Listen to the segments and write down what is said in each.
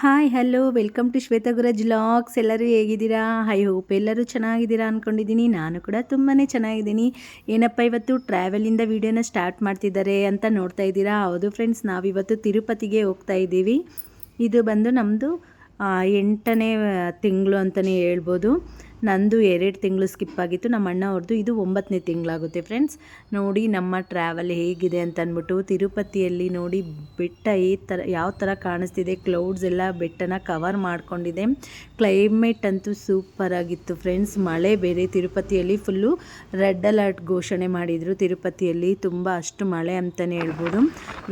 Hi hello welcome to Shweta Guraj logs ಎಲ್ಲರೂ ಹೇಗಿದ್ದೀರಾ? High hope ಎಲ್ಲರೂ ಚೆನ್ನಾಗಿದ್ದೀರಾ ಅಂದ್ಕೊಂಡಿದ್ದೀನಿ ನಾನು ಕೂಡ ತುಂಬಾ ಚೆನ್ನಾಗಿದ್ದೀನಿ. ಏನಪ್ಪ, ಇವತ್ತು ಟ್ರಾವೆಲಿಂದ ವೀಡಿಯೋನ ಸ್ಟಾರ್ಟ್ ಮಾಡ್ತಿದ್ದಾರೆ ಅಂತ ನೋಡ್ತಾ ಇದ್ದೀರಾ? ಹೌದು ಫ್ರೆಂಡ್ಸ್ ನಾವಿವತ್ತು ತಿರುಪತಿಗೆ ಹೋಗ್ತಾ ಇದ್ದೀವಿ. ಇದು ಬಂದು ನಮ್ಮದು ಎಂಟನೇ ತಿಂಗಳು ಅಂತಲೇ ಹೇಳ್ಬೋದು. ನಂದು ಎರಡು ತಿಂಗಳು ಸ್ಕಿಪ್ ಆಗಿತ್ತು. ನಮ್ಮ ಅಣ್ಣ ಅವ್ರದ್ದು ಇದು ಒಂಬತ್ತನೇ ತಿಂಗಳಾಗುತ್ತೆ ಫ್ರೆಂಡ್ಸ್ ನೋಡಿ ನಮ್ಮ ಟ್ರಾವೆಲ್ ಹೇಗಿದೆ ಅಂತ ಅಂದ್ಬಿಟ್ಟು ತಿರುಪತಿಯಲ್ಲಿ ನೋಡಿ ಬೆಟ್ಟ ಈ ಥರ ಯಾವ ಥರ ಕಾಣಿಸ್ತಿದೆ. ಕ್ಲೌಡ್ಸ್ ಎಲ್ಲ ಬೆಟ್ಟನ ಕವರ್ ಮಾಡ್ಕೊಂಡಿದೆ. ಕ್ಲೈಮೇಟ್ ಅಂತೂ ಸೂಪರ್ ಆಗಿತ್ತು ಫ್ರೆಂಡ್ಸ್ ಮಳೆ ಬೇರೆ ತಿರುಪತಿಯಲ್ಲಿ ಫುಲ್ಲು ರೆಡ್ ಅಲರ್ಟ್ ಘೋಷಣೆ ಮಾಡಿದರು. ತಿರುಪತಿಯಲ್ಲಿ ತುಂಬ ಅಷ್ಟು ಮಳೆ ಅಂತಲೇ ಹೇಳ್ಬೋದು.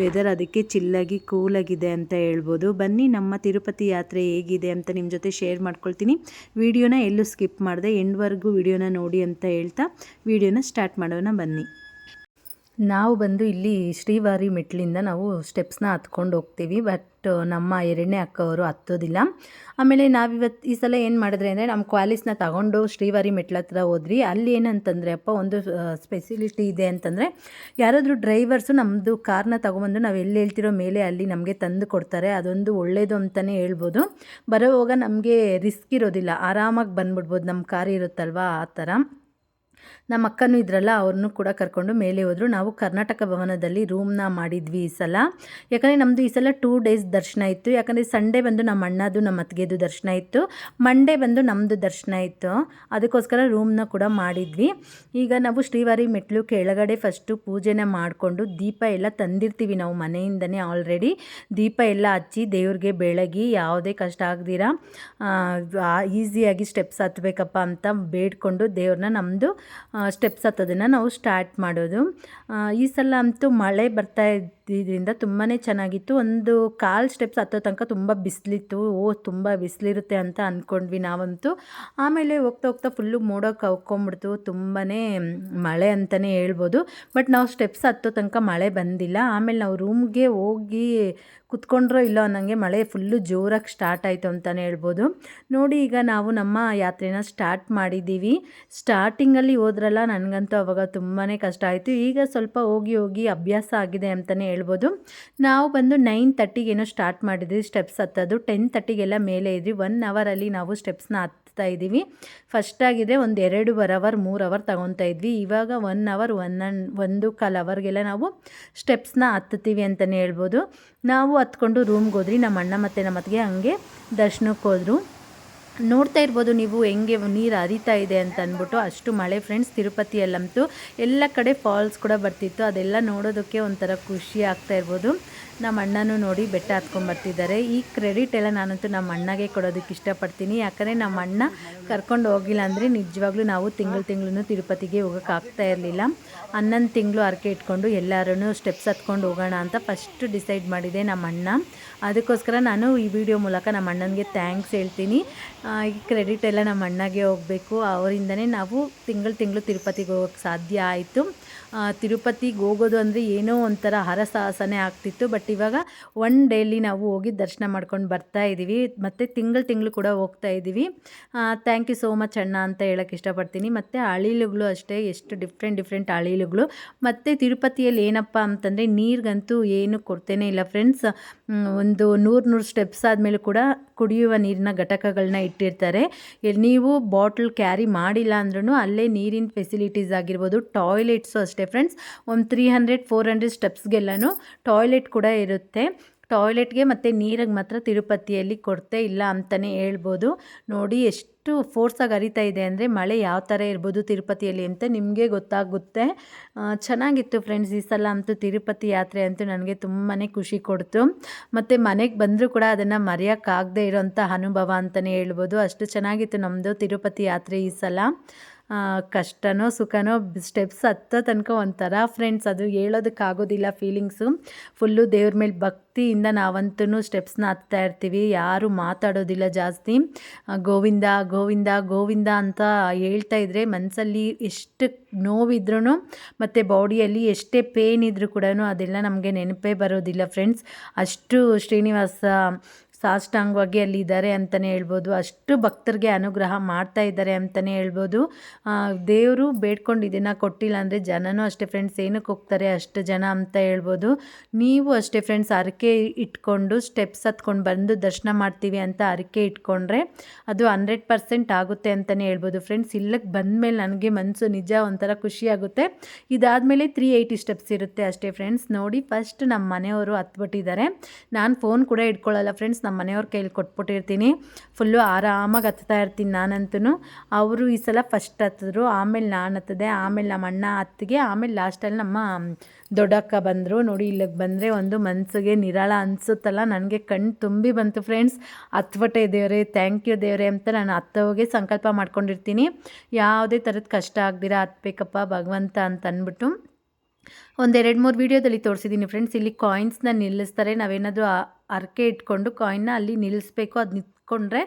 ವೆದರ್ ಅದಕ್ಕೆ ಚಿಲ್ಲಾಗಿ ಕೂಲಾಗಿದೆ ಅಂತ ಹೇಳ್ಬೋದು. ಬನ್ನಿ ನಮ್ಮ ತಿರುಪತಿ ಯಾತ್ರೆ ಹೇಗಿದೆ ಅಂತ ನಿಮ್ಮ ಜೊತೆ ಶೇರ್ ಮಾಡ್ಕೊಳ್ತೀನಿ. ವಿಡಿಯೋನ ಎಲ್ಲೂ ಸ್ಕಿಪ್ ಮಾಡಿದೆ ಎಂಡ್ವರೆಗೂ ವಿಡಿಯೋನ ನೋಡಿ ಅಂತ ಹೇಳ್ತಾ ವಿಡಿಯೋನ ಸ್ಟಾರ್ಟ್ ಮಾಡೋಣ ಬನ್ನಿ. ನಾವು ಬಂದು ಇಲ್ಲಿ ಶ್ರೀವಾರಿ ಮೆಟ್ಲಿಂದ ನಾವು ಸ್ಟೆಪ್ಸ್ನ ಹತ್ಕೊಂಡು ಹೋಗ್ತೀವಿ ಬಟ್ ನಮ್ಮ ಎರಡನೇ ಅಕ್ಕವರು ಹತ್ತೋದಿಲ್ಲ. ಆಮೇಲೆ ನಾವಿವತ್ತು ಈ ಸಲ ಏನು ಮಾಡಿದ್ರೆ ಅಂದರೆ ನಮ್ಮ ಕ್ವಾಲಿಸ್ನ ತಗೊಂಡು ಶ್ರೀವಾರಿ ಮೆಟ್ಲ ಹತ್ರ ಹೋದ್ರಿ ಅಲ್ಲಿ ಏನಂತಂದರೆ, ಅಪ್ಪ, ಒಂದು ಸ್ಪೆಸಿಲಿಟಿ ಇದೆ ಅಂತಂದರೆ, ಯಾರಾದರೂ ಡ್ರೈವರ್ಸು ನಮ್ಮದು ಕಾರ್ನ ತೊಗೊಂಬಂದು ನಾವು ಎಲ್ಲಿ ಹೇಳ್ತಿರೋ ಮೇಲೆ ಅಲ್ಲಿ ನಮಗೆ ತಂದು ಕೊಡ್ತಾರೆ. ಅದೊಂದು ಒಳ್ಳೆಯದು ಅಂತಲೇ ಹೇಳ್ಬೋದು. ಬರೋವಾಗ ನಮಗೆ ರಿಸ್ಕ್ ಇರೋದಿಲ್ಲ. ಆರಾಮಾಗಿ ಬಂದ್ಬಿಡ್ಬೋದು. ನಮ್ಮ ಕಾರ್ ಇರುತ್ತಲ್ವಾ? ಆ ಥರ. ನಮ್ಮ ಅಕ್ಕನೂ ಇದ್ರಲ್ಲ, ಅವ್ರನ್ನೂ ಕೂಡ ಕರ್ಕೊಂಡು ಮೇಲೆ ಹೋದರು. ನಾವು ಕರ್ನಾಟಕ ಭವನದಲ್ಲಿ ರೂಮ್ನ ಮಾಡಿದ್ವಿ ಈ ಸಲ. ಯಾಕಂದರೆ ನಮ್ಮದು ಈ ಸಲ ಟೂ ಡೇಸ್ ದರ್ಶನ ಇತ್ತು. ಯಾಕಂದರೆ ಸಂಡೇ ಬಂದು ನಮ್ಮ ಅಣ್ಣದು, ನಮ್ಮ ಅತ್ತಿಗೆದು ದರ್ಶನ ಇತ್ತು. ಮಂಡೇ ಬಂದು ನಮ್ಮದು ದರ್ಶನ ಇತ್ತು. ಅದಕ್ಕೋಸ್ಕರ ರೂಮ್ನ ಕೂಡ ಮಾಡಿದ್ವಿ. ಈಗ ನಾವು ಶ್ರೀವಾರಿ ಮೆಟ್ಲು ಕೆಳಗಡೆ ಫಸ್ಟು ಪೂಜೆನ ಮಾಡಿಕೊಂಡು ದೀಪ ಎಲ್ಲ ತಂದಿರ್ತೀವಿ ನಾವು ಮನೆಯಿಂದನೇ ಆಲ್ರೆಡಿ ದೀಪ ಎಲ್ಲ ಹಚ್ಚಿ ದೇವ್ರಿಗೆ ಬೆಳಗಿ, ಯಾವುದೇ ಕಷ್ಟ ಆಗದಿರ ಈಸಿಯಾಗಿ ಸ್ಟೆಪ್ಸ್ ಹತ್ಬೇಕಪ್ಪ ಅಂತ ಬೇಡ್ಕೊಂಡು ದೇವ್ರನ್ನ ನಮ್ಮದು ಸ್ಟೆಪ್ಸ್ ಹತ್ತೋದನ್ನು ನಾವು ಸ್ಟಾರ್ಟ್ ಮಾಡೋದು. ಈ ಸಲ ಅಂತೂ ಮಳೆ ಬರ್ತಾ ಇದ್ದಿದ್ದರಿಂದ ತುಂಬಾ ಚೆನ್ನಾಗಿತ್ತು. ಒಂದು ಕಾಲು ಸ್ಟೆಪ್ಸ್ ಹತ್ತೋ ತನಕ ತುಂಬ ಬಿಸಿಲಿತ್ತು. ಓ, ತುಂಬ ಬಿಸಿಲಿರುತ್ತೆ ಅಂತ ಅಂದ್ಕೊಂಡ್ವಿ ನಾವಂತೂ. ಆಮೇಲೆ ಹೋಗ್ತಾ ಹೋಗ್ತಾ ಫುಲ್ಲು ಮೋಡಕ್ಕೆ ಕವ್ಕೊಂಬಿಡ್ತು ತುಂಬಾ ಮಳೆ ಅಂತಲೇ ಹೇಳ್ಬೋದು. ಬಟ್ ನಾವು ಸ್ಟೆಪ್ಸ್ ಹತ್ತೋ ತನಕ ಮಳೆ ಬಂದಿಲ್ಲ. ಆಮೇಲೆ ನಾವು ರೂಮ್ಗೆ ಹೋಗಿ ಕುತ್ಕೊಂಡ್ರೋ ಇಲ್ಲೋ ಅನ್ನಂಗೆ ಮಳೆ ಫುಲ್ಲು ಜೋರಾಗಿ ಸ್ಟಾರ್ಟ್ ಆಯಿತು ಅಂತಲೇ ಹೇಳ್ಬೋದು. ನೋಡಿ ಈಗ ನಾವು ನಮ್ಮ ಯಾತ್ರೆನ ಸ್ಟಾರ್ಟ್ ಮಾಡಿದ್ದೀವಿ. ಸ್ಟಾರ್ಟಿಂಗಲ್ಲಿ ಹೋದ್ರಲ್ಲ ನನಗಂತೂ ಅವಾಗ ತುಂಬಾ ಕಷ್ಟ ಆಯಿತು. ಈಗ ಸ್ವಲ್ಪ ಹೋಗಿ ಹೋಗಿ ಅಭ್ಯಾಸ ಆಗಿದೆ ಅಂತಲೇ ಹೇಳ್ಬೋದು. ನಾವು ಬಂದು ನೈನ್ ತರ್ಟಿಗೇನೋ ಸ್ಟಾರ್ಟ್ ಮಾಡಿದ್ವಿ, ಸ್ಟೆಪ್ಸ್ ಹತ್ತೋದು. ಟೆನ್ ತರ್ಟಿಗೆಲ್ಲ ಮೇಲೆ ಇದ್ವಿ. ಒನ್ ಅವರಲ್ಲಿ ನಾವು ಸ್ಟೆಪ್ಸ್ನ ಹತ್ತು ಇದ್ದೀವಿ. ಫಸ್ಟಾಗಿದೆ ಒಂದು ಎರಡೂವರೆ ಅವರ್, ಮೂರು ಅವರ್ ತಗೊತಾ ಇದ್ವಿ. ಇವಾಗ ಒನ್ ಅವರ್, ಒನ್ ಆ್ಯಂಡ್ ಒಂದು ಕಾಲು ಅವರ್ಗೆಲ್ಲ ನಾವು ಸ್ಟೆಪ್ಸ್ನ ಹತ್ತುತ್ತೀವಿ ಅಂತಲೇ ಹೇಳ್ಬೋದು. ನಾವು ಹತ್ಕೊಂಡು ರೂಮ್ಗೆ ಹೋದ್ರಿ ನಮ್ಮ ಅಣ್ಣ ಮತ್ತು ನಮ್ಮ ಅತ್ತಿಗೆ ಹಂಗೆ ದರ್ಶನಕ್ಕೆ ಹೋದರು. ನೋಡ್ತಾ ಇರ್ಬೋದು ನೀವು ಹೆಂಗೆ ನೀರು ಹರಿತಾ ಇದೆ ಅಂತ ಅಂದ್ಬಿಟ್ಟು. ಅಷ್ಟು ಮಳೆ ಫ್ರೆಂಡ್ಸ್ ತಿರುಪತಿಯಲ್ಲಂತೂ ಎಲ್ಲ ಕಡೆ ಫಾಲ್ಸ್ ಕೂಡ ಬರ್ತಿತ್ತು. ಅದೆಲ್ಲ ನೋಡೋದಕ್ಕೆ ಒಂಥರ ಖುಷಿ ಆಗ್ತಾ ಇರ್ಬೋದು. ನಮ್ಮ ಅಣ್ಣನೂ ನೋಡಿ ಬೆಟ್ಟ ಹತ್ಕೊಂಡ್ಬರ್ತಿದ್ದಾರೆ ಈ ಕ್ರೆಡಿಟ್ ಎಲ್ಲ ನಾನಂತೂ ನಮ್ಮ ಅಣ್ಣಗೆ ಕೊಡೋದಕ್ಕೆ ಇಷ್ಟಪಡ್ತೀನಿ. ಯಾಕಂದರೆ ನಮ್ಮ ಅಣ್ಣ ಕರ್ಕೊಂಡು ಹೋಗಿಲ್ಲ ಅಂದರೆ ನಿಜವಾಗ್ಲೂ ನಾವು ತಿಂಗಳು ತಿಂಗಳು ತಿರುಪತಿಗೆ ಹೋಗೋಕೆ ಆಗ್ತಾ ಇರಲಿಲ್ಲ. ಹನ್ನೊಂದು ತಿಂಗಳು ಅರಕೆ ಇಟ್ಕೊಂಡು ಎಲ್ಲರೂ ಸ್ಟೆಪ್ಸ್ ಹತ್ಕೊಂಡು ಹೋಗೋಣ ಅಂತ ಫಸ್ಟ್ ಡಿಸೈಡ್ ಮಾಡಿದೆ ನಮ್ಮ ಅಣ್ಣ. ಅದಕ್ಕೋಸ್ಕರ ನಾನು ಈ ವಿಡಿಯೋ ಮೂಲಕ ನಮ್ಮ ಅಣ್ಣನಿಗೆ ಥ್ಯಾಂಕ್ಸ್ ಹೇಳ್ತೀನಿ. ಈ ಕ್ರೆಡಿಟ್ ಎಲ್ಲ ನಮ್ಮ ಅಣ್ಣಗೆ ಹೋಗಬೇಕು. ಅವರಿಂದನೇ ನಾವು ತಿಂಗಳು ತಿಂಗಳು ತಿರುಪತಿಗೆ ಹೋಗೋಕ್ಕೆ ಸಾಧ್ಯ ಆಯಿತು. ತಿರುಪತಿಗೆ ಹೋಗೋದು ಅಂದರೆ ಏನೋ ಒಂಥರ ಹರಸಾಹಸನೇ ಆಗ್ತಿತ್ತು. ಬಟ್ ಇವಾಗ ಒನ್ ಡೇಲಿ ನಾವು ಹೋಗಿ ದರ್ಶನ ಮಾಡ್ಕೊಂಡು ಬರ್ತಾ ಇದ್ದೀವಿ ಮತ್ತು ತಿಂಗಳು ತಿಂಗಳು ಕೂಡ ಹೋಗ್ತಾ ಇದ್ದೀವಿ ಥ್ಯಾಂಕ್ ಯು ಸೋ ಮಚ್ ಅಣ್ಣ ಅಂತ ಹೇಳೋಕ್ಕೆ ಇಷ್ಟಪಡ್ತೀನಿ. ಮತ್ತು ಅಳಿಲುಗಳು ಅಷ್ಟೇ, ಎಷ್ಟು ಡಿಫ್ರೆಂಟ್ ಡಿಫ್ರೆಂಟ್ ಅಳಿಲುಗಳು. ಮತ್ತು ತಿರುಪತಿಯಲ್ಲಿ ಏನಪ್ಪ ಅಂತಂದರೆ ನೀರಿಗಂತೂ ಏನು ಕೊಡ್ತೇನೆ ಇಲ್ಲ ಫ್ರೆಂಡ್ಸ್ ಒಂದು ನೂರು ನೂರು ಸ್ಟೆಪ್ಸ್ ಆದಮೇಲೆ ಕೂಡ ಕುಡಿಯುವ ನೀರಿನ ಘಟಕಗಳನ್ನ ಇಟ್ಟಿರ್ತಾರೆ. ನೀವು ಬಾಟ್ಲ್ ಕ್ಯಾರಿ ಮಾಡಿಲ್ಲ ಅಂದ್ರೂ ಅಲ್ಲೇ ನೀರಿನ ಫೆಸಿಲಿಟೀಸ್ ಆಗಿರ್ಬೋದು ಟಾಯ್ಲೆಟ್ಸು ಅಷ್ಟೇ ಫ್ರೆಂಡ್ಸ್ ಒಂದು ತ್ರೀ ಹಂಡ್ರೆಡ್ ಫೋರ್ ಹಂಡ್ರೆಡ್ ಸ್ಟೆಪ್ಸ್ಗೆಲ್ಲನೂ ಟಾಯ್ಲೆಟ್ ಕೂಡ ಇರುತ್ತೆ. ಟಾಯ್ಲೆಟ್ಗೆ ಮತ್ತು ನೀರಿಗೆ ಮಾತ್ರ ತಿರುಪತಿಯಲ್ಲಿ ಕೊಡ್ತೇ ಇಲ್ಲ ಅಂತಲೇ ಹೇಳ್ಬೋದು. ನೋಡಿ ಎಷ್ಟು ಫೋರ್ಸಾಗಿ ಹರಿತಾ ಇದೆ ಅಂದರೆ ಮಳೆ ಯಾವ ಥರ ಇರ್ಬೋದು ತಿರುಪತಿಯಲ್ಲಿ ಅಂತ ನಿಮಗೆ ಗೊತ್ತಾಗುತ್ತೆ. ಚೆನ್ನಾಗಿತ್ತು ಫ್ರೆಂಡ್ಸ್ ಈ ಸಲ ಅಂತೂ ತಿರುಪತಿ ಯಾತ್ರೆ ಅಂತೂ ನನಗೆ ತುಂಬಾ ಖುಷಿ ಕೊಡ್ತು. ಮತ್ತು ಮನೆಗೆ ಬಂದರೂ ಕೂಡ ಅದನ್ನು ಮರೆಯೋಕ್ಕಾಗದೇ ಇರೋಂಥ ಅನುಭವ ಅಂತಲೇ ಹೇಳ್ಬೋದು. ಅಷ್ಟು ಚೆನ್ನಾಗಿತ್ತು ನಮ್ಮದು ತಿರುಪತಿ ಯಾತ್ರೆ ಈ ಸಲ. ಕಷ್ಟನೋ ಸುಖನೋ ಸ್ಟೆಪ್ಸ್ ಹತ್ತೋ ತನಕ ಒಂಥರ. ಫ್ರೆಂಡ್ಸ್ ಅದು ಹೇಳೋದಕ್ಕಾಗೋದಿಲ್ಲ ಫೀಲಿಂಗ್ಸು ಫುಲ್ಲು ದೇವ್ರ ಮೇಲೆ ಭಕ್ತಿಯಿಂದ ನಾವಂತೂ ಸ್ಟೆಪ್ಸ್ನ ಹತ್ತಾ ಇರ್ತೀವಿ. ಯಾರು ಮಾತಾಡೋದಿಲ್ಲ ಜಾಸ್ತಿ. ಗೋವಿಂದ ಗೋವಿಂದ ಗೋವಿಂದ ಅಂತ ಹೇಳ್ತಾ ಇದ್ದರೆ ಮನಸ್ಸಲ್ಲಿ ಎಷ್ಟು ನೋವಿದ್ರೂ ಮತ್ತು ಬಾಡಿಯಲ್ಲಿ ಎಷ್ಟೇ ಪೇನ್ ಇದ್ದರೂ ಕೂಡ ಅದೆಲ್ಲ ನಮಗೆ ನೆನಪೇ ಬರೋದಿಲ್ಲ ಫ್ರೆಂಡ್ಸ್ ಅಷ್ಟು ಶ್ರೀನಿವಾಸ ಸಾಷ್ಟಾಂಗವಾಗಿ ಅಲ್ಲಿ ಇದ್ದಾರೆ ಅಂತಲೇ ಹೇಳ್ಬೋದು. ಅಷ್ಟು ಭಕ್ತರಿಗೆ ಅನುಗ್ರಹ ಮಾಡ್ತಾ ಇದ್ದಾರೆ ಅಂತಲೇ ಹೇಳ್ಬೋದು. ದೇವರು ಬೇಡ್ಕೊಂಡು ಇದನ್ನು ಕೊಟ್ಟಿಲ್ಲ ಅಂದರೆ ಜನನೂ ಅಷ್ಟೇ ಫ್ರೆಂಡ್ಸ್ ಏನಕ್ಕೆ ಹೋಗ್ತಾರೆ ಅಷ್ಟು ಜನ ಅಂತ ಹೇಳ್ಬೋದು. ನೀವು ಅಷ್ಟೇ ಫ್ರೆಂಡ್ಸ್ ಅರಕೆ ಇಟ್ಕೊಂಡು ಸ್ಟೆಪ್ಸ್ ಹತ್ಕೊಂಡು ಬಂದು ದರ್ಶನ ಮಾಡ್ತೀವಿ ಅಂತ ಅರಕೆ ಇಟ್ಕೊಂಡ್ರೆ ಅದು ಹಂಡ್ರೆಡ್ ಪರ್ಸೆಂಟ್ ಆಗುತ್ತೆ ಅಂತಲೇ ಹೇಳ್ಬೋದು. ಫ್ರೆಂಡ್ಸ್ ಇಲ್ಲಕ್ಕೆ ಬಂದಮೇಲೆ ನನಗೆ ಮನಸ್ಸು ನಿಜ ಒಂಥರ ಖುಷಿಯಾಗುತ್ತೆ ಇದಾದಮೇಲೆ ತ್ರೀ ಏಯ್ಟಿ ಸ್ಟೆಪ್ಸ್ ಇರುತ್ತೆ ಅಷ್ಟೇ ಫ್ರೆಂಡ್ಸ್ ನೋಡಿ ಫಸ್ಟ್ ನಮ್ಮ ಮನೆಯವರು ಹತ್ಬಿಟ್ಟಿದ್ದಾರೆ. ನಾನು ಫೋನ್ ಕೂಡ ಇಟ್ಕೊಳ್ಳಲ್ಲ ಫ್ರೆಂಡ್ಸ್ ನಮ್ಮ ಮನೆಯವ್ರ ಕೈಲಿ ಕೊಟ್ಬಿಟ್ಟಿರ್ತೀನಿ. ಫುಲ್ಲು ಆರಾಮಾಗಿ ಹತ್ತಾ ಇರ್ತೀನಿ ನಾನಂತೂ ಅವರು ಈ ಸಲ ಫಸ್ಟ್ ಹತ್ತಿದ್ರು ಆಮೇಲೆ ನಾನು ಹತ್ತದೆ ಆಮೇಲೆ ನಮ್ಮ ಅಣ್ಣ ಹತ್ತಿಗೆ ಆಮೇಲೆ ಲಾಸ್ಟಲ್ಲಿ ನಮ್ಮ ದೊಡ್ಡಕ್ಕ ಬಂದರು. ನೋಡಿ, ಇಲ್ಲಿಗೆ ಬಂದರೆ ಒಂದು ಮನಸ್ಸಿಗೆ ನಿರಾಳ ಅನಿಸುತ್ತಲ್ಲ, ನನಗೆ ಕಣ್ಣು ತುಂಬಿ ಬಂತು ಫ್ರೆಂಡ್ಸ್ ಹತ್ಬಟ್ಟೆ ದೇವರೇ ಥ್ಯಾಂಕ್ ಯು ದೇವರೇ ಅಂತ ನಾನು ಹತ್ತೋಗೆ ಸಂಕಲ್ಪ ಮಾಡ್ಕೊಂಡಿರ್ತೀನಿ. ಯಾವುದೇ ಥರದ ಕಷ್ಟ ಆಗ್ದಿರ ಹತ್ಬೇಕಪ್ಪ ಭಗವಂತ ಅಂತ ಅಂದ್ಬಿಟ್ಟು ಒಂದೆರಡು ಮೂರು ವೀಡಿಯೋದಲ್ಲಿ ತೋರಿಸಿದ್ದೀನಿ ಫ್ರೆಂಡ್ಸ್ ಇಲ್ಲಿ ಕಾಯಿನ್ಸ್ನ ನಿಲ್ಲಿಸ್ತಾರೆ. ನಾವೇನಾದರೂ ಅರಕೆ ಇಟ್ಕೊಂಡು ಕಾಯಿನ್ನ ಅಲ್ಲಿ ನಿಲ್ಲಿಸ್ಬೇಕು. ಅದು ನಿಂತ್ಕೊಂಡ್ರೆ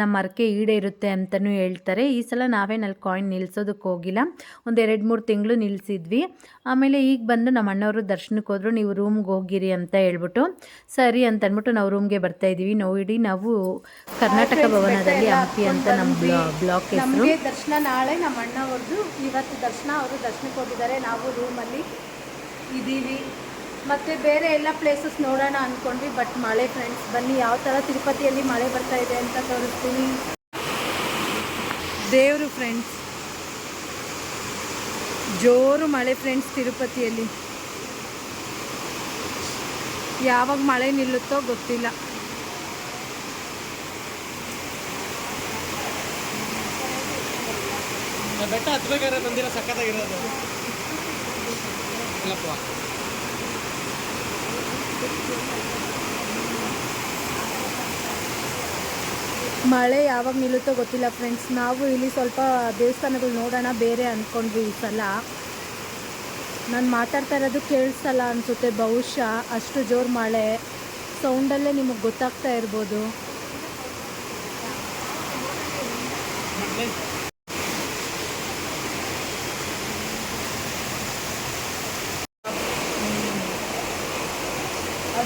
ನಮ್ಮ ಅರಕೆ ಈಡೇರುತ್ತೆ ಅಂತಲೂ ಹೇಳ್ತಾರೆ. ಈ ಸಲ ನಾವೇನು ಅಲ್ಲಿ ಕಾಯಿನ್ ನಿಲ್ಲಿಸೋದಕ್ಕೆ ಹೋಗಿಲ್ಲ. ಒಂದು ಎರಡು ಮೂರು ತಿಂಗಳು ನಿಲ್ಲಿಸಿದ್ವಿ ಆಮೇಲೆ ಈಗ ಬಂದು ನಮ್ಮ ಅಣ್ಣವರು ದರ್ಶನಕ್ಕೆ ಹೋದರು. ನೀವು ರೂಮ್ಗೆ ಹೋಗಿರಿ ಅಂತ ಹೇಳ್ಬಿಟ್ಟು ಸರಿ ಅಂತ ಅಂದ್ಬಿಟ್ಟು ನಾವು ರೂಮ್ಗೆ ಬರ್ತಾ ಇದ್ದೀವಿ. ನೋಡಿ ನಾವು ಕರ್ನಾಟಕ ಭವನದಲ್ಲಿ ಹಂಪಿ ಅಂತ ನಮ್ಮ ಬ್ಲಾಕ್ ಹೆಸರು. ದರ್ಶನ ನಾಳೆ ನಮ್ಮ ಅಣ್ಣವ್ರದ್ದು. ಇವತ್ತು ದರ್ಶನ ಅವರು ದರ್ಶನಕ್ಕೆ ಹೋಗಿದ್ದಾರೆ. ನಾವು ರೂಮಲ್ಲಿ ಇದ್ದೀವಿ ಮತ್ತು ಬೇರೆ ಎಲ್ಲ ಪ್ಲೇಸಸ್ ನೋಡೋಣ ಅಂದ್ಕೊಂಡ್ವಿ ಬಟ್ ಮಳೆ ಫ್ರೆಂಡ್ಸ್ ಬನ್ನಿ ಯಾವ ಥರ ತಿರುಪತಿಯಲ್ಲಿ ಮಳೆ ಬರ್ತಾ ಇದೆ ಅಂತ ತೋರಿಸ್ತೀನಿ ದೇವರು ಫ್ರೆಂಡ್ಸ್ ಜೋರು ಮಳೆ ಫ್ರೆಂಡ್ಸ್ ತಿರುಪತಿಯಲ್ಲಿ. ಯಾವಾಗ ಮಳೆ ನಿಲ್ಲುತ್ತೋ ಗೊತ್ತಿಲ್ಲ. ಬೆಟ್ಟ ಹತ್ಬೇಕಾದ್ರೆ ಬಂದಿರೋ ಸಖತ್ತಾಗಿರೋದು. ಇಲ್ಲಪ್ಪ. ಮಳೆ ಯಾವಾಗ ನಿಲ್ಲುತ್ತೋ ಗೊತ್ತಿಲ್ಲ ಫ್ರೆಂಡ್ಸ್ ನಾವು ಇಲ್ಲಿ ಸ್ವಲ್ಪ ದೇವಸ್ಥಾನಗಳು ನೋಡೋಣ ಬೇರೆ ಅಂದ್ಕೊಂಡ್ವಿ ಈ ಸಲ. ನಾನು ಮಾತಾಡ್ತಾ ಇರೋದು ಕೇಳಿಸಲ್ಲ ಅನಿಸುತ್ತೆ. ಬಹುಶಃ ಅಷ್ಟು ಜೋರು ಮಳೆ. ಸೌಂಡಲ್ಲೇ ನಿಮಗೆ ಗೊತ್ತಾಗ್ತಾ ಇರ್ಬೋದು.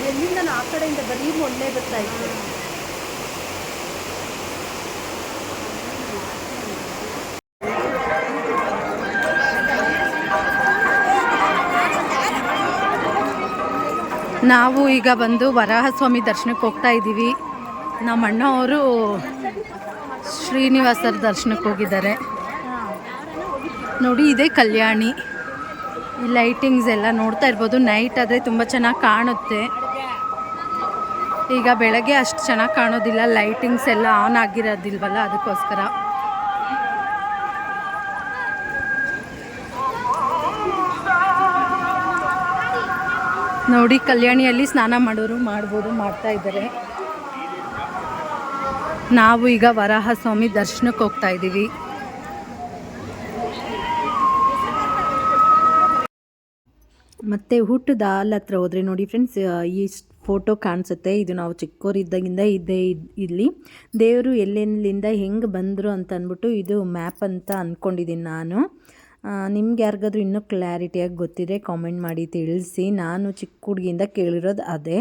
ಅದೆಲ್ಲಿಂದ ನಾನು ಆ ಕಡೆಯಿಂದ ಬರೀ ಮೊನ್ನೆ ಬರ್ತಾ ಇತ್ತು. ನಾವು ಈಗ ಬಂದು ವರಾಹಸ್ವಾಮಿ ದರ್ಶನಕ್ಕೆ ಹೋಗ್ತಾ ಇದ್ದೀವಿ. ನಮ್ಮ ಅಣ್ಣ ಅವರು ಶ್ರೀನಿವಾಸರ ದರ್ಶನಕ್ಕೆ ಹೋಗಿದ್ದಾರೆ. ನೋಡಿ, ಇದೇ ಕಲ್ಯಾಣಿ. ಲೈಟಿಂಗ್ಸ್ ಎಲ್ಲ ನೋಡ್ತಾ ಇರ್ಬೋದು. ನೈಟ್ ಆದರೆ ತುಂಬ ಚೆನ್ನಾಗಿ ಕಾಣುತ್ತೆ. ಈಗ ಬೆಳಗ್ಗೆ ಅಷ್ಟು ಚೆನ್ನಾಗಿ ಕಾಣೋದಿಲ್ಲ. ಲೈಟಿಂಗ್ಸ್ ಎಲ್ಲ ಆನ್ ಆಗಿರೋದಿಲ್ವಲ್ಲ, ಅದಕ್ಕೋಸ್ಕರ. ನೋಡಿ, ಕಲ್ಯಾಣಿಯಲ್ಲಿ ಸ್ನಾನ ಮಾಡೋರು ಮಾಡ್ಬೋದು, ಮಾಡ್ತಾ ಇದ್ದಾರೆ. ನಾವು ಈಗ ವರಾಹ ಸ್ವಾಮಿ ದರ್ಶನಕ್ಕೆ ಹೋಗ್ತಾ ಇದ್ದೀವಿ. ಮತ್ತು ಹುಟ್ಟದ ಹಾಲ್ ಹತ್ರ ಹೋದರೆ ನೋಡಿ ಫ್ರೆಂಡ್ಸ್ ಈ ಫೋಟೋ ಕಾಣಿಸುತ್ತೆ. ಇದು ನಾವು ಚಿಕ್ಕವರಿದ್ದಾಗಿಂದ ಇದ್ದೇ ಇದ್- ಇಲ್ಲಿ. ದೇವರು ಎಲ್ಲೆಲ್ಲಿಂದ ಹೆಂಗೆ ಬಂದರು ಅಂತ ಅಂದ್ಬಿಟ್ಟು ಇದು ಮ್ಯಾಪ್ ಅಂತ ಅಂದ್ಕೊಂಡಿದ್ದೀನಿ ನಾನು. ನಿಮ್ಗೆ ಯಾರಿಗಾದ್ರೂ ಇನ್ನೂ ಕ್ಲಾರಿಟಿಯಾಗಿ ಗೊತ್ತಿದೆ ಕಾಮೆಂಟ್ ಮಾಡಿ ತಿಳಿಸಿ. ನಾನು ಚಿಕ್ಕ ಹುಡುಗಿಯಿಂದ ಕೇಳಿರೋದು ಅದೇ.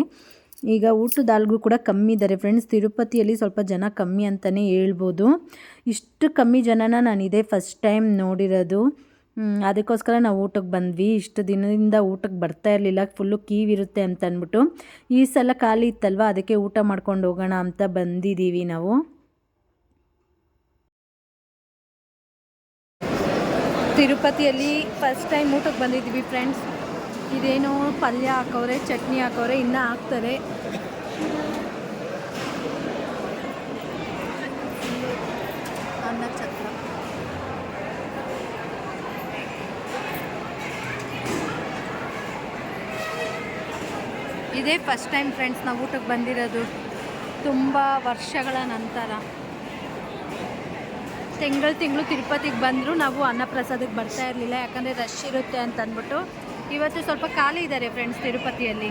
ಈಗ ಊಟದ ಆಲ್ಗೂ ಕೂಡ ಕಮ್ಮಿ ಇದ್ದಾರೆ ಫ್ರೆಂಡ್ಸ್. ತಿರುಪತಿಯಲ್ಲಿ ಸ್ವಲ್ಪ ಜನ ಕಮ್ಮಿ ಅಂತಲೇ ಹೇಳ್ಬೋದು. ಇಷ್ಟು ಕಮ್ಮಿ ಜನನ ನಾನು ಇದೇ ಫಸ್ಟ್ ಟೈಮ್ ನೋಡಿರೋದು. ಅದಕ್ಕೋಸ್ಕರ ನಾವು ಊಟಕ್ಕೆ ಬಂದ್ವಿ. ಇಷ್ಟು ದಿನದಿಂದ ಊಟಕ್ಕೆ ಬರ್ತಾ ಇರಲಿಲ್ಲ. ಫುಲ್ಲು ಕೀವಿರುತ್ತೆ ಅಂತ ಅಂದ್ಬಿಟ್ಟು. ಈ ಸಲ ಖಾಲಿ ಇತ್ತಲ್ವ? ಅದಕ್ಕೆ ಊಟ ಮಾಡ್ಕೊಂಡು ಹೋಗೋಣ ಅಂತ ಬಂದಿದ್ದೀವಿ ನಾವು. ತಿರುಪತಿಯಲ್ಲಿ ಫಸ್ಟ್ ಟೈಮ್ ಊಟಕ್ಕೆ ಬಂದಿದ್ದೀವಿ ಫ್ರೆಂಡ್ಸ್ ಇದೇನೋ ಪಲ್ಯ ಹಾಕೋರೆ ಚಟ್ನಿ ಹಾಕೋರೆ ಇನ್ನೂ ಹಾಕ್ತಾರೆ. ಇದೇ ಫಸ್ಟ್ ಟೈಮ್ ಫ್ರೆಂಡ್ಸ್ ನಾವು ಊಟಕ್ಕೆ ಬಂದಿರೋದು ತುಂಬ ವರ್ಷಗಳ ನಂತರ. ತಿಂಗಳು ತಿಂಗಳು ತಿರುಪತಿಗೆ ಬಂದರೂ ನಾವು ಅನ್ನಪ್ರಸಾದಕ್ಕೆ ಬರ್ತಾ ಇರಲಿಲ್ಲ, ಯಾಕಂದರೆ ರಶ್ ಇರುತ್ತೆ ಅಂತ ಅಂದ್ಬಿಟ್ಟು ಇವತ್ತು ಸ್ವಲ್ಪ ಖಾಲಿ ಇದ್ದಾರೆ ಫ್ರೆಂಡ್ಸ್ ತಿರುಪತಿಯಲ್ಲಿ.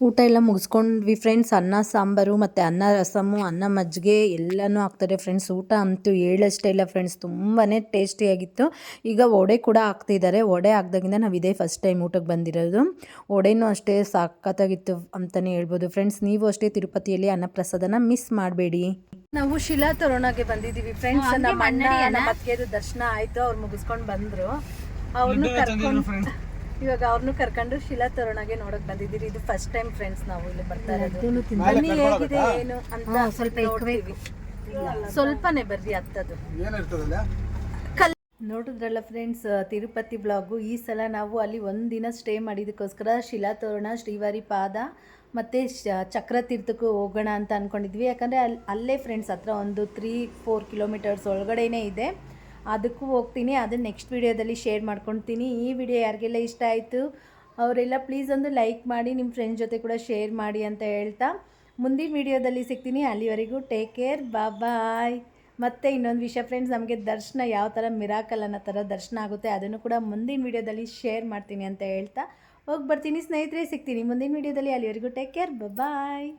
ಊಟ ಎಲ್ಲ ಮುಗಿಸ್ಕೊಂಡ್ವಿ. ಫ್ರೆಂಡ್ಸ್ ಅನ್ನ ಸಾಂಬಾರು ಮತ್ತು ಅನ್ನ ರಸಮು ಅನ್ನ ಮಜ್ಜಿಗೆ ಎಲ್ಲನೂ ಹಾಕ್ತಾರೆ ಫ್ರೆಂಡ್ಸ್ ಊಟ ಅಂತೂ ಹೇಳಷ್ಟೇ ಇಲ್ಲ ಫ್ರೆಂಡ್ಸ್ ತುಂಬಾ ಟೇಸ್ಟಿಯಾಗಿತ್ತು ಈಗ ವಡೆ ಕೂಡ ಹಾಕ್ತಿದ್ದಾರೆ. ವಡೆ ಹಾಕ್ದಾಗಿಂದ ನಾವು ಇದೇ ಫಸ್ಟ್ ಟೈಮ್ ಊಟಕ್ಕೆ ಬಂದಿರೋದು. ವಡೆನೂ ಅಷ್ಟೇ ಸಾಕತ್ತಾಗಿತ್ತು ಅಂತಲೇ ಹೇಳ್ಬೋದು ಫ್ರೆಂಡ್ಸ್ ನೀವು ಅಷ್ಟೇ ತಿರುಪತಿಯಲ್ಲಿ ಅನ್ನಪ್ರಸಾದನ ಮಿಸ್ ಮಾಡಬೇಡಿ. ನಾವು ಶಿಲಾ ತರೋಣಗೆ ಬಂದಿದ್ದೀವಿ ಫ್ರೆಂಡ್ಸ್ ನಮ್ಮ ಅಣ್ಣ. ನಮ್ಮ ಅತ್ತಿಗೆದು ದರ್ಶನ ಆಯಿತು ಅವ್ರು ಮುಗಿಸ್ಕೊಂಡು ಬಂದರು. ಅವ್ರನ್ನೂ ಕರ್ಕೊಂಡು ಇವಾಗ ಅವ್ರನ್ನೂ ಕರ್ಕೊಂಡು ಶಿಲಾ ತೋರಣಗೆ ನೋಡಕ್ ಬಂದಿದ್ದೀರಿ. ಇದು ಫಸ್ಟ್ ಟೈಮ್ ಫ್ರೆಂಡ್ಸ್ ನಾವು ಇಲ್ಲಿ ಬರ್ತಾ ಇರೋದು. ಬನ್ನಿ ಹೇಗಿದೆ ಏನು ಅಂತ ಸ್ವಲ್ಪ ನೋಡ್ತೀವಿ. ಸ್ವಲ್ಪನೇ ಬರ್ರಿ ಹತ್ತದು ಕಲ್ ನೋಡಿದ್ರಲ್ಲ ಫ್ರೆಂಡ್ಸ್ ತಿರುಪತಿ ಬ್ಲಾಗು ಈ ಸಲ ನಾವು ಅಲ್ಲಿ ಒಂದಿನ ಸ್ಟೇ ಮಾಡಿದ್ದಕ್ಕೋಸ್ಕರ ಶಿಲಾತೋರಣ ಶ್ರೀವಾರಿ ಪಾದ ಮತ್ತು ಚಕ್ರ ತೀರ್ಥಕ್ಕೂ ಹೋಗೋಣ ಅಂತ ಅಂದ್ಕೊಂಡಿದ್ವಿ ಯಾಕಂದರೆ ಅಲ್ಲಿ ಅಲ್ಲೇ ಫ್ರೆಂಡ್ಸ್ ಹತ್ರ ಒಂದು ತ್ರೀ ಫೋರ್ ಕಿಲೋಮೀಟರ್ಸ್ ಒಳಗಡೆನೇ ಇದೆ. ಅದಕ್ಕೂ ಹೋಗ್ತೀನಿ, ಅದನ್ನು ನೆಕ್ಸ್ಟ್ ವಿಡಿಯೋದಲ್ಲಿ ಶೇರ್ ಮಾಡ್ಕೊಳ್ತೀನಿ. ಈ ವಿಡಿಯೋ ಯಾರಿಗೆಲ್ಲ ಇಷ್ಟ ಆಯಿತು, ಅವರೆಲ್ಲ ಪ್ಲೀಸ್ ಒಂದು ಲೈಕ್ ಮಾಡಿ ನಿಮ್ಮ ಫ್ರೆಂಡ್ ಜೊತೆ ಕೂಡ ಶೇರ್ ಮಾಡಿ ಅಂತ ಹೇಳ್ತಾ, ಮುಂದಿನ ವಿಡಿಯೋದಲ್ಲಿ ಸಿಗ್ತೀನಿ. ಅಲ್ಲಿವರೆಗೂ ಟೇಕ್ ಕೇರ್ ಬಾಯ್ ಮತ್ತು ಇನ್ನೊಂದು ವಿಷಯ ಫ್ರೆಂಡ್ಸ್ ನಮಗೆ ದರ್ಶನ ಯಾವ ಥರ ಮಿರಾಕಲ್ ಅನ್ನೋ ಥರ ದರ್ಶನ ಆಗುತ್ತೆ, ಅದನ್ನು ಕೂಡ ಮುಂದಿನ ವಿಡಿಯೋದಲ್ಲಿ ಶೇರ್ ಮಾಡ್ತೀನಿ ಅಂತ ಹೇಳ್ತಾ ಹೋಗಿ ಬರ್ತೀನಿ ಸ್ನೇಹಿತರೆ, ಸಿಗ್ತೀನಿ ಮುಂದಿನ ವಿಡಿಯೋದಲ್ಲಿ ಅಲ್ಲಿವರೆಗೂ ಟೇಕ್ ಕೇರ್ ಬಾಯ್